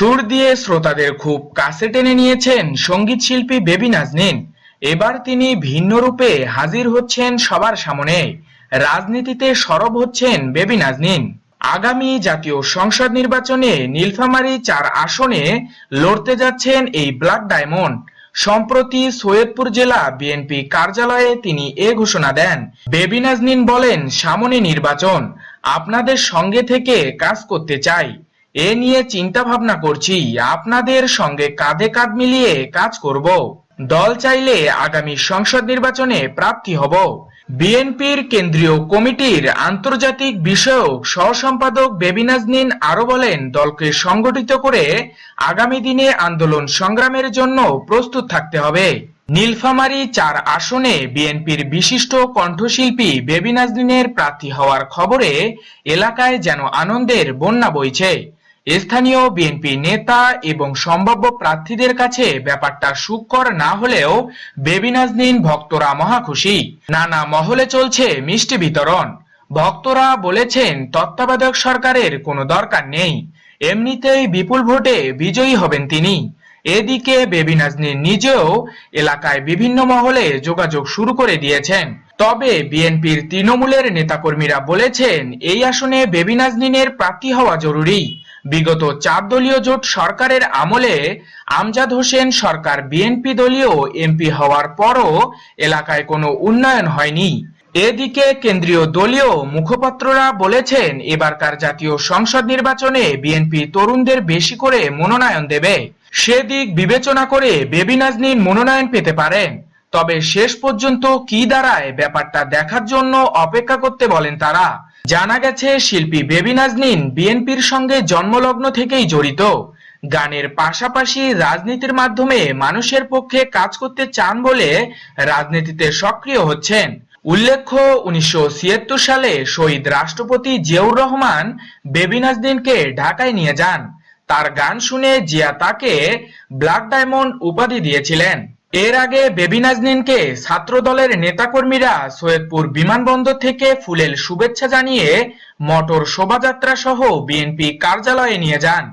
সুর দিয়ে শ্রোতাদের খুব কাছে টেনে নিয়েছেন সংগীত শিল্পী বেবি নাজনীন। এবার তিনি ভিন্ন রূপে হাজির হচ্ছেন সবার সামনে। রাজনীতিতে সরব হচ্ছেন বেবি নাজনীন। আগামী জাতীয় সংসদ নির্বাচনে নীলফামারী চার আসনে লড়তে যাচ্ছেন এই ব্ল্যাক ডায়মন্ড। সম্প্রতি সৈয়দপুর জেলা বিএনপি কার্যালয়ে তিনি এ ঘোষণা দেন। বেবি নাজনীন বলেন, সামনে নির্বাচন। আপনাদের সঙ্গে থেকে কাজ করতে চাই। এ নিয়ে চিন্তা ভাবনা করছি, আপনাদের সঙ্গে কাঁধে কাঁধ মিলিয়ে কাজ করব। দল চাইলে আগামী সংসদ নির্বাচনে প্রার্থী হব। বিএনপির কেন্দ্রীয় কমিটির আন্তর্জাতিক বিষয়ক সহসম্পাদক বেবি নাজনীন আরও বলেন, দলকে সংগঠিত করে আগামী দিনে আন্দোলন সংগ্রামের জন্য প্রস্তুত থাকতে হবে। নীলফামারী চার আসনে বিএনপির বিশিষ্ট কণ্ঠশিল্পী বেবি নাজনীনের প্রার্থী হওয়ার খবরে এলাকায় যেন আনন্দের বন্যা বইছে। স্থানীয় বিএনপি নেতা এবং সম্ভাব্য প্রার্থীদের কাছে ব্যাপারটা সুখকর না হলেও বেবি নাজনীন, ভক্তরা মহা খুশি। নানা মহলে চলছে মিষ্টি বিতরণ। ভক্তরা বলেছেন, তত্ত্বাবধায়ক সরকারের কোনো দরকার নেই। এমনিতেই বিপুল ভোটে বিজয়ী হবেন তিনি। এদিকে বেবি নাজনীন নিজেও এলাকায় বিভিন্ন মহলে যোগাযোগ শুরু করে দিয়েছেন। তবে বিএনপির তৃণমূলের নেতাকর্মীরা বলেছেন, এই আসনে বেবি নাজনীনের প্রার্থী হওয়া জরুরি। বিগত চার দলীয় জোট সরকারের আমলে আমজাদ হোসেন সরকার বিএনপি দলীয় এমপি হওয়ার পরও এলাকায় কোনো উন্নয়ন হয়নি। এদিকে কেন্দ্রীয় দলীয় মুখপাত্ররা বলেছেন, এবারকার জাতীয় সংসদ নির্বাচনে বিএনপি তরুণদের বেশি করে মনোনয়ন দেবে। সেদিক বিবেচনা করে বেবি নাজনীন মনোনয়ন পেতে পারেন। তবে শেষ পর্যন্ত কি দাঁড়ায় ব্যাপারটা দেখার জন্য অপেক্ষা করতে বলেন তারা। জানা গেছে, শিল্পী বেবি নাজনীন বিএনপির সঙ্গে জন্মলগ্ন থেকেই জড়িত। গানের পাশাপাশি রাজনীতির মাধ্যমে মানুষের পক্ষে কাজ করতে চান বলে রাজনীতিতে সক্রিয় হচ্ছেন। উল্লেখ্য, উনিশশো সালে শহীদ রাষ্ট্রপতি জিয়াউর রহমান বেবি নাজনীনকে ঢাকায় নিয়ে যান। তার গান শুনে জিয়া তাকে ব্ল্যাক ডায়মন্ড উপাধি দিয়েছিলেন। এর আগে বেবি নাজনীনকে ছাত্রদলের নেতাকর্মীরা সৈয়দপুর বিমানবন্দর থেকে ফুলেল শুভেচ্ছা জানিয়ে মটর শোভাযাত্রা সহ বিএনপি কার্যালয়ে নিয়ে যান।